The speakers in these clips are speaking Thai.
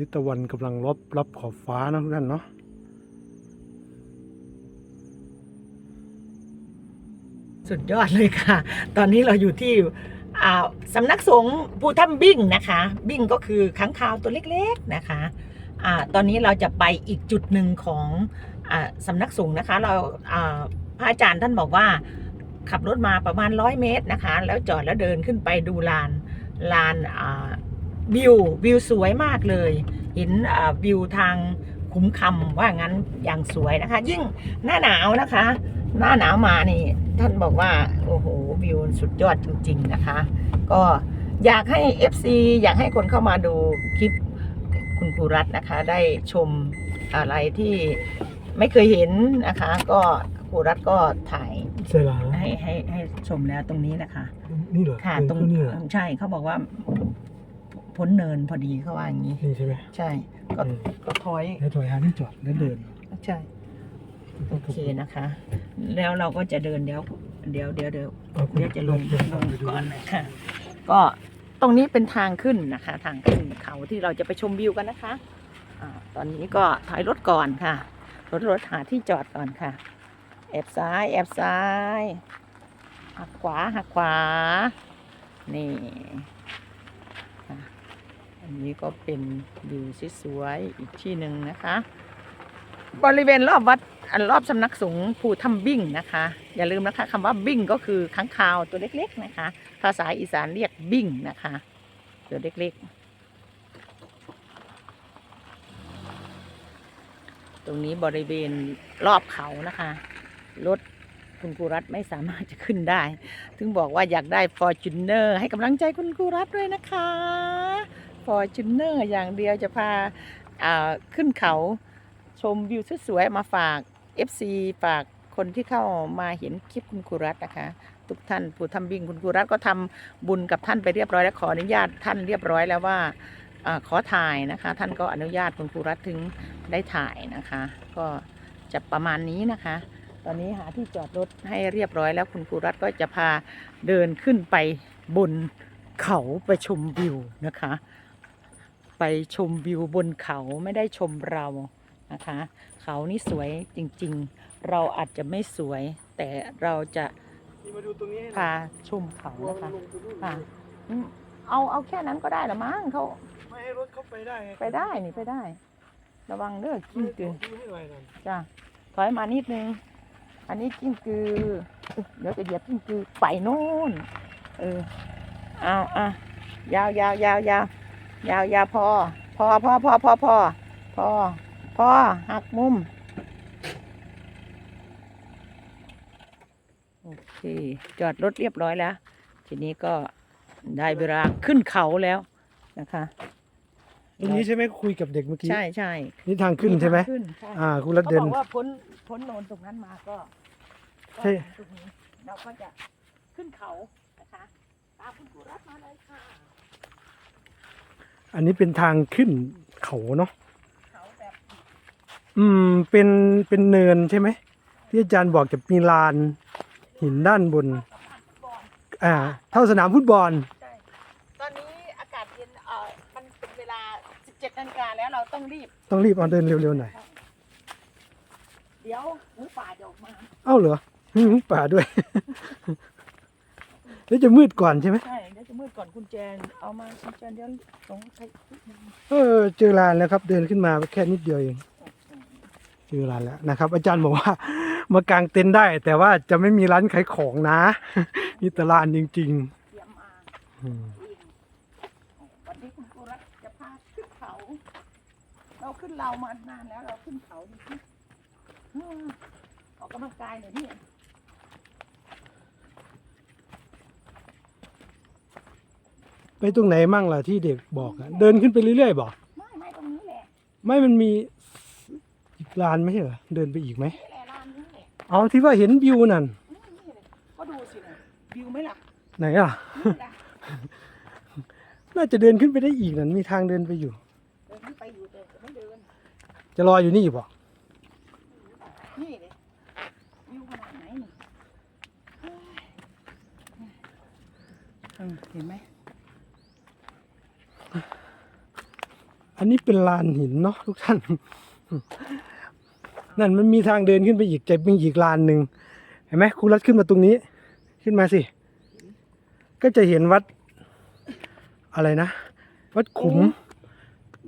นี่ตะวันกำลังรับรับขอบฟ้านะทุกท่านเนาะสุดยอดเลยค่ะ ตอนนี้เราอยู่ที่อ่าสำนักสงฆ์ภูถ้ำบิ้งนะคะ บิ้งก็คือค้างคาวตัวเล็กๆนะคะอ่าตอนนี้เราจะไปอีกจุดหนึ่งของอาสำนักสงฆ์นะคะ เราอ่าพระอาจารย์ท่านบอกว่าขับรถมาประมาณร้อยเมตรนะคะ แล้วจอดแล้วเดินขึ้นไปดูลานลานอ่า วิววิวสวยมากเลย เห็นอ่าวิวทางคุ้มคำว่างั้นอย่างสวยนะคะ ยิ่งหน้าหนาวนะคะ หน้าหนาวมานี่ ท่านบอกว่า โอ้โห วิวสุดยอดจริง ๆ นะคะ ก็อยากให้ FC อยากให้คนเข้ามาดูคลิปคุณครูรัตน์นะคะ ได้ชมอะไรที่ไม่เคยเห็นนะคะ ก็ครูรัตน์ก็ถ่ายใช่ละให้ให้ให้ชมแล้วตรงนี้นะคะ นี่เหรอค่ะเดินตรงขึ้นนี่เหรอใช่เขาบอกว่า พ้นเนินพอดีเขาว่าอย่างนี้ นี่ใช่ไหม ใช่ ก็อืม ก็ถอย แล้วถอยหาที่จอดแล้วเดินใช่ โอเคนะคะ แล้วเราก็จะเดินเดี๋ยว เดี๋ยวเดี๋ยวเดี๋ยว อาคุณเดี๋ยวจะลงเดินลงไปดูก่อนนะคะก็ตรงนี้เป็นทางขึ้นนะคะ ทางขึ้นเขาที่เราจะไปชมวิวกันนะคะอาตอนนี้ก็ถอยรถก่อนค่ะ รถรถหาที่จอดก่อนค่ะ แอบซ้ายแอบซ้ายหักขวาหักขวา นี่ค่ะ อันนี้ก็เป็นวิวสวยๆอีกที่หนึ่งนะคะ บริเวณรอบวัดอันรอบสำนักสงฆ์ภูถ้ำบิ้งนะคะ อย่าลืมนะคะคำว่าบิ้งก็คือค้างคาวตัวเล็กๆนะคะ ภาษาอีสานเรียกบิ้งนะคะ ตัวเล็กๆ ตรงนี้บริเวณรอบเขานะคะรถคุณครูรัฐไม่สามารถจะขึ้นได้ ถึงบอกว่าอยากได้ f o r t u n e r ให้กำลังใจคุณครูรัฐด้วยนะคะ f o r t u n e r อร์อย่างเดียวจะพาขึ้นเขาชมวิวสวยๆมาฝาก FC ฝากคนที่เข้ามาเห็นคลิปคุณครูรัตน์นะคะ ทุกท่านผู้ทำบิงคุณครูรัตน์ก็ทำบุญกับท่านไปเรียบร้อยแล้วขออนุญาตท่านเรียบร้อยแล้วว่าอขอถ่ายนะคะ ท่านก็อนุญาตคุณครูรัตน์ถึงได้ถ่ายนะคะ ก็จะประมาณนี้นะคะ ตอนนี้หาที่จอดรถให้เรียบร้อยแล้วคุณครูรัตน์ก็จะพาเดินขึ้นไปบนเขาไปชมวิวนะคะ ไปชมวิวบนเขาไม่ได้ชมเรานะคะ เขานี่สวยจริงๆ เราอาจจะไม่สวย แต่เราจะพาชมเขากลัวนะคะมันลงไปนู่นค่ะเอาเอาแค่นั้นก็ได้ละมั้งเขาไม่ให้รถเข้าไปได้ไปได้นี่ไปได้ ระวังเด้อกิ้งกือจ้ะถอยมานิดนึง อันนี้กิ้งกือเอ้ยเดี๋ยวจะเหยียบกิ้งกือไปโน่นเออเอาอะยาวยาวยาวยาว ยาวยาวพอ พอพอพอพอพอพอพอหักมุม โอเค จอดรถเรียบร้อยแล้ว ทีนี้ก็ได้เวลาขึ้นเขาแล้วนะคะตรงนี้ใช่ไหมคุยกับเด็กเมื่อกี้ ใช่ใช่นี่ทางขึ้นใช่ไหมทางขึ้นใช่อ่า คุณรัตเขาเดิน บอกว่าพ้นพ้นโนนตรงนั้นมาก็ก็ใช่ตรงนี้เราก็จะขึ้นเขานะคะตามคุณครูรัตน์มาเลยค่ะ อันนี้เป็นทางขึ้นเขาเนาะเขาแบบอืมเป็นเป็นเนินใช่ไหมที่อาจารย์บอกจะมีลานหินด้านบนสะพานฟุตบอลอ่า เท่าสนามฟุตบอลใช่ตอนนี้อากาศเย็นเอ่อมันเป็นเวลา 17นาฬิกาแล้วเราต้องรีบ ต้องรีบเอาเดินเร็วๆหน่อย เดี๋ยวหมูป่าจะออกมา เอ้าเหรอหืมป่าด้วย แล้วจะมืดก่อนใช่ไหมใช่เดี๋ยวจะมืด ก่อนคุณแจนเอามาคุณแจนเดี๋ยวสงสัยเออเจอลานแล้วครับ เดินขึ้นมาแค่นิดเดียวเองเจอร้านแล้วนะครับ อาจารย์บอกว่ามากางเต็นท์ได้ แต่ว่าจะไม่มีร้านขายของนะมีแต่ลานจริงเตรียมมาๆอืมเองวันนี้คุณครูรัตน์จะพาขึ้นเขา เราขึ้นเรามานานแล้วเราขึ้นเขาดูสิอืมออกกำลังกายหน่อยนี่ ไปตรงไหนมั่งล่ะที่เด็กบอกอะเดินขึ้นไปเรื่อยๆบอกไม่ไม่ตรงนี้แหละไม่มันมีอีกลานไม่ใช่เหรอเดินไปอีกไหมนี่แหละร้านนี้แหละเอาที่ว่าเห็นวิวนั่นนี่นี่เลยก็ดูสินะวิวไหมล่ะไหนอะ นี่ล่ะน่าจะเดินขึ้นไปได้อีกนั่นมีทางเดินไปอยู่ เดินขึ้นไปอยู่แต่จะไม่เดินจะรออยู่นี่บอกนี่เลยวิวขนาดไหนนี่เฮ้ยเออเห็นไหม อันนี้เป็นลานหินเนาะทุกท่าน นั่นมันมีทางเดินขึ้นไปอีกจะมีอีกลานหนึ่งเห็นไหมครูรัดขึ้นมาตรงนี้ ขึ้นมาสิ ก็จะเห็นวัด อะไรนะ วัดขุม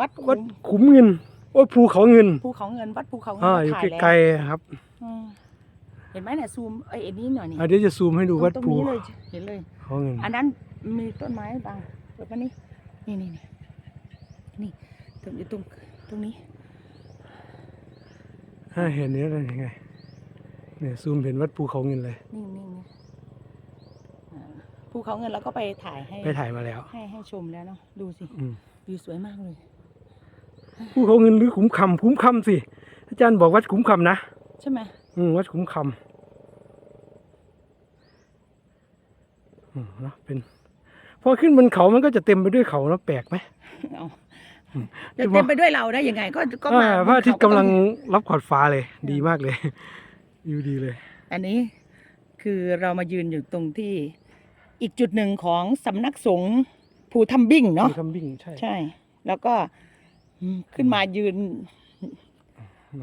วัดวัดขุมเงินโอ้ยภูเขาเงินภูเขาเงินวัดภูเขาเงิอ่ามาอยู่ถ่ายแล้วไกลๆครับอืมเห็นไหมเนี่ยซูมไอ้ไอ้นี่หน่อยนี่อะเดี๋ยวจะซูมให้ดูวัดตรงภูนี้เลยเห็นเลยเขาเงินอันนั้นมีต้นไม้บางเปิดมานี่ นี่นี่นี่นี่ตรงอยู่ตรงตรงนี้อ่าเห็นเนี้ยเลยยังไงเนี่ยซูมเห็นวัดภูเขาเงินเลยนี่นี่นี่อ่าภูเขาเงินแล้วก็ไปถ่ายให้ไปถ่ายมาแล้ว ให้ให้ชมแล้วเนาะดูสิอืมวิวสวยมากเลยภูเขาเงินหรือขุมคำขุมคำสิอาจารย์บอกวัดขุมคำนะใช่ไหมอืมวัดขุมคำอืมเนอะเป็น พอขึ้นบนเขามันก็จะเต็มไปด้วยเขาเนอะแปลกไหมเอาอืมจะเต็มไปด้วยเราได้ยังไงก็ก็มาอ่าพระอาทิตย์กำลังเขารับขอดฟ้าเลย ดีมากเลยวิวดีเลย อันนี้คือเรามายืนอยู่ตรงที่อีกจุดหนึ่งของสำนักสงฆ์ภูทับบิ้งเนาะภูทับบิ้งใช่ใช่ แล้วก็อืมขึ้นมายืน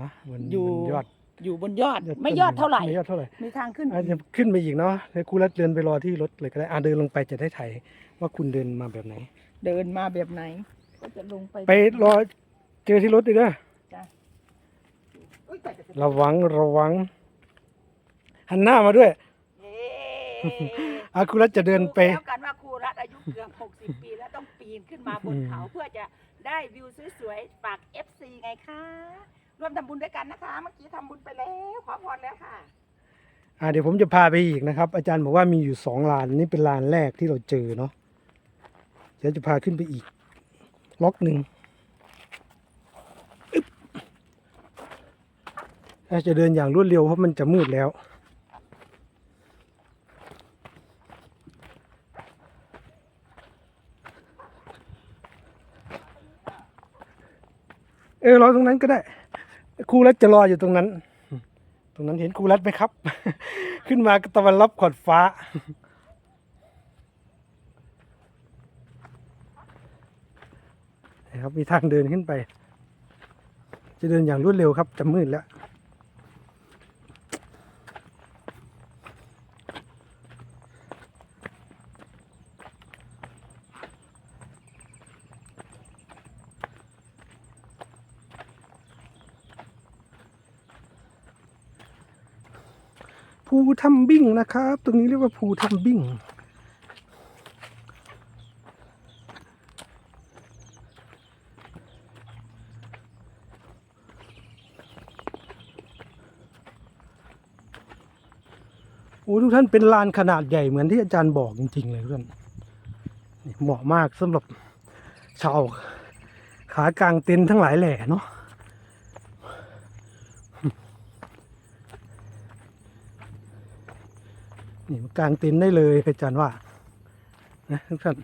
นะบนอยู่บนยอด อยู่บนยอดยอดไม่ต้นยอดเท่าไหร่ไม่ยอดเท่าไหร่มีทางขึ้นอาจจะขึ้นไปอีกเนาะเดี๋ยวครูรัดเดินไปรอที่รถเลยก็ได้อ่าเดินลงไปจะได้ถ่ายว่าคุณเดินมาแบบไหน เดินมาแบบไหน ก็จะลงไปไปรอเจอที่รถดีเด้ออุ๊ยแต่จะระวังระวัง หันหน้ามาด้วยเย้อาครูรัตจะเดินไปรู้แล้วกันว่าครูรัฐอายุเกือบ60 ปีแล้วต้องปีนขึ้นมาบนเขาเพื่อจะได้วิวสวยๆฝาก FC ไงคะ ร่วมทำบุญด้วยกันนะคะ เมื่อกี้ทำบุญไปแล้ว ขอพรแล้วค่ะ อ่าเดี๋ยวผมจะพาไปอีกนะครับ อาจารย์บอกว่ามีอยู่สองลานนี่เป็นลานแรกที่เราเจอเนาะเดี๋ยวจะพาขึ้นไปอีก ล็อกหนึ่งอึ๊บอะจะเดินอย่างรวดเร็วเพราะมันจะมืดแล้ว เออรอตรงนั้นก็ได้ ครูรัดจะรออยู่ตรงนั้น ตรงนั้นเห็นครูรัดไหมครับ ขึ้นมาตะวันรับขอดฟ้า นะครับมีทางเดินขึ้นไป จะเดินอย่างรวดเร็วครับจะมืดแล้ว ภูทำบิ้งนะครับ ตรงนี้เรียกว่าภูทำบิ้งโอ้ทุกท่านเป็นลานขนาดใหญ่เหมือนที่อาจารย์บอกจริง ๆ เลยทุกท่านเหมาะมากสำหรับชาวขากลางเต็นท์ทั้งหลายแหล่เนาะ นี่กางเต็นท์ได้เลยอาจารย์ว่านะทุกท่าน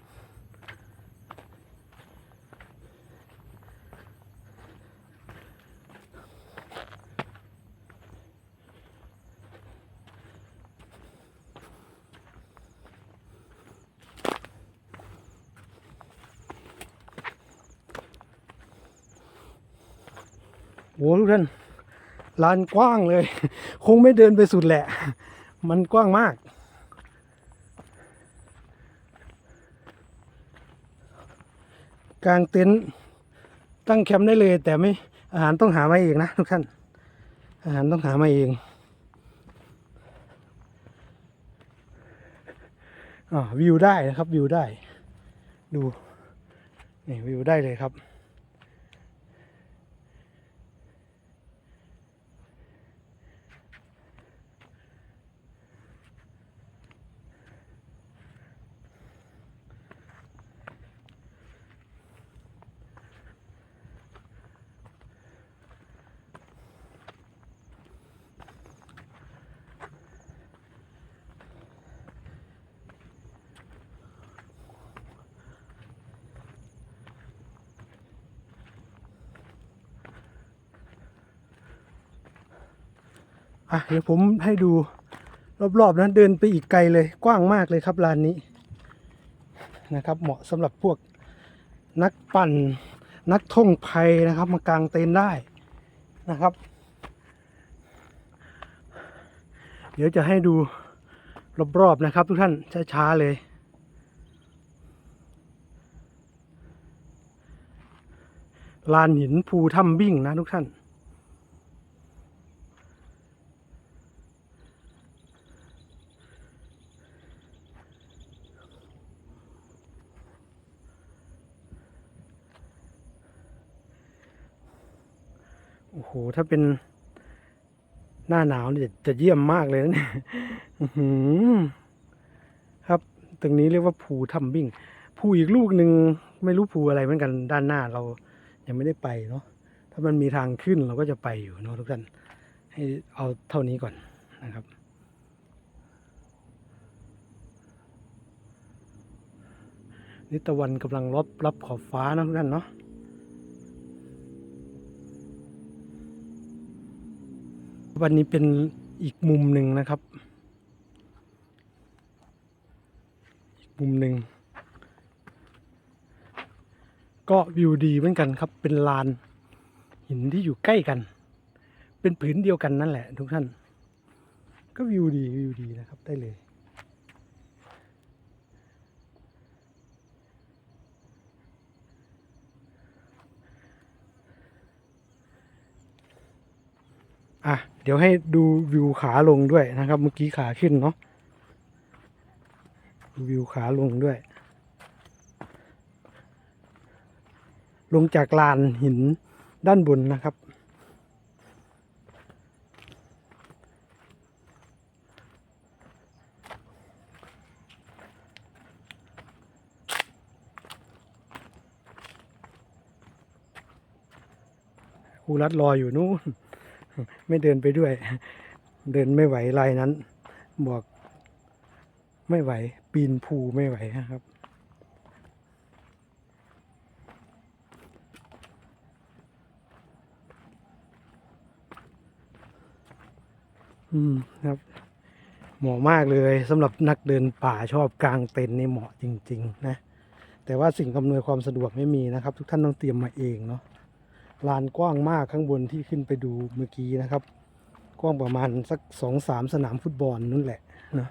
โอ้ทุกท่านลานกว้างเลย คงไม่เดินไปสุดแหละ มันกว้างมาก กลางเต็นท์ตั้งแคมป์ได้เลย แต่ไม่อาหารต้องหามาเองนะทุกท่าน อาหารต้องหามาเองอ่าวิวได้นะครับวิวได้ ดูนี่วิวได้เลยครับ อะเดี๋ยวผมให้ดูรอบๆนะเดินไปอีกไกลเลยกว้างมากเลยครับลานนี้นะครับ เหมาะสำหรับพวกนักปั่นนักท่องภัยนะครับ มากางเต็นท์ได้นะครับ เดี๋ยวจะให้ดูรอบๆนะครับ ทุกท่านช้าๆเลยลานหินภูถ้ำบิ่งนะทุกท่าน โห ถ้าเป็นหน้าหนาวเนี่ยจะเยี่ยมมากเลยนะเนี่ยครับ ตรงนี้เรียกว่าภูถ้ำบิ่งภูอีกลูกหนึ่งไม่รู้ภูอะไรเหมือนกันด้านหน้าเรายังไม่ได้ไปเนาะ ถ้ามันมีทางขึ้นเราก็จะไปอยู่เนาะทุกท่าน ให้เอาเท่านี้ก่อนนะครับ นี่ตะวันกำลังรับรับขอบฟ้านะทุกท่านเนาะ วันนี้เป็นอีกมุมหนึ่งนะครับ อีกมุมหนึ่ง ก็วิวดีเหมือนกันครับ เป็นลานหินที่อยู่ใกล้กัน เป็นผืนเดียวกันนั่นแหละทุกท่าน ก็วิวดีวิวดีนะครับได้เลย อะ เดี๋ยวให้ดูวิวขาลงด้วยนะครับ เมื่อกี้ขาขึ้นเนาะวิวขาลงด้วย ลงจากลานหินด้านบนนะครับ ครูรัดรออยู่นู่น ไม่เดินไปด้วย เดินไม่ไหวลายนั้น บอกไม่ไหว ปีนภูไม่ไหวนะครับ อืมครับ เหมาะมากเลยสำหรับนักเดินป่าชอบกลางเต็นท์นี่เหมาะจริง ๆ นะ แต่ว่าสิ่งอำนวยความสะดวกไม่มีนะครับ ทุกท่านต้องเตรียมมาเองเนาะ ลานกว้างมากข้างบนที่ขึ้นไปดูเมื่อกี้นะครับ กว้างประมาณสักสองสามสนามฟุตบอลนั่นแหละนะ